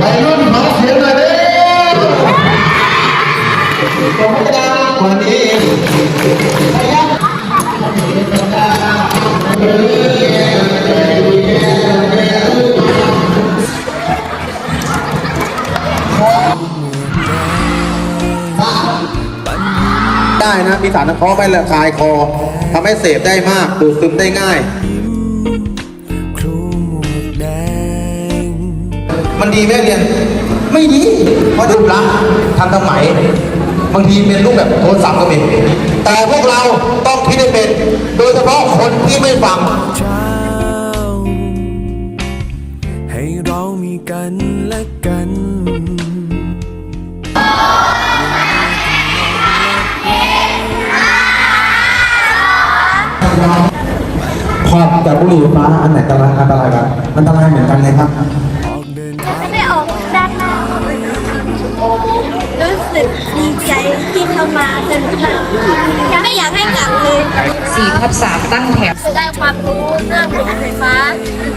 วัยรุ่นขอเสียงหน่อยเด้อผมจะวันนี้ได้นะมีสารน้ำเพาะไม่ระคายคอทำให้เสพได้มากดูดซึมได้ง่าย ดีไหมเรียน ไม่ดี เพราะรูปลักษณ์ทันสมัยบางทีเป็นรูปแบบโทรศัพท์ก็มีแต่พวกเราต้องคิดให้เป็น โดยเฉพาะคนที่ไม่ฟังเช้าให้เรามีกันและกันควันกับบุหรี่ไฟฟ้าอันไหนอันตรายอันตรายกันอันตรายเหมือนกันเลยครับ เข้ามาสนุกมากไม่อยากให้กลับเลยสี่ทับสามตั้งแถวได้ความรู้เรื่องรถไฟฟ้า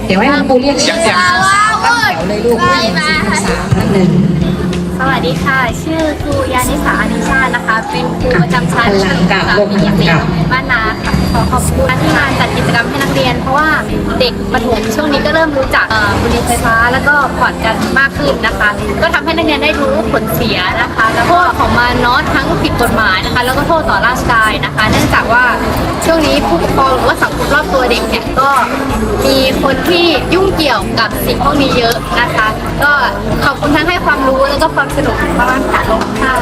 เดี๋ยวให้คุณครูเรียกชื่อตั้งแถวเลยลูกสี่ทับสามนั่นหนึ่งสวัสดีค่ะ ชื่อครูยานิสาอนิชาตินะคะ เป็นครูประจำชั้นหลังจากสามีเรียนบ้านนาค่ะขอขอบคุณที่มาจัดกิจกรรมให้นักเรียน เพราะว่าเด็กประถมช่วงนี้ก็เริ่มรู้ ฟฟ้าแล้วก็ผ่อนกันมากขึ้นนะคะ ก็ทำให้นักเรียนได้รู้ผลเสียนะคะ แล้วก็ของมันเนาะทั้งผิดกฎหมายนะคะ แล้วก็โทษต่อร่างกายนะคะ เนื่องจากว่าช่วงนี้ผู้ปกครองหรือว่าสังคมรอบตัวเด็กเนี่ยก็มีคนที่ยุ่งเกี่ยวกับสิ่งพวกนี้เยอะนะคะ ก็ขอบคุณทั้งให้ความรู้แล้วก็ความสนุกมากๆค่ะขอบคุณค่ะ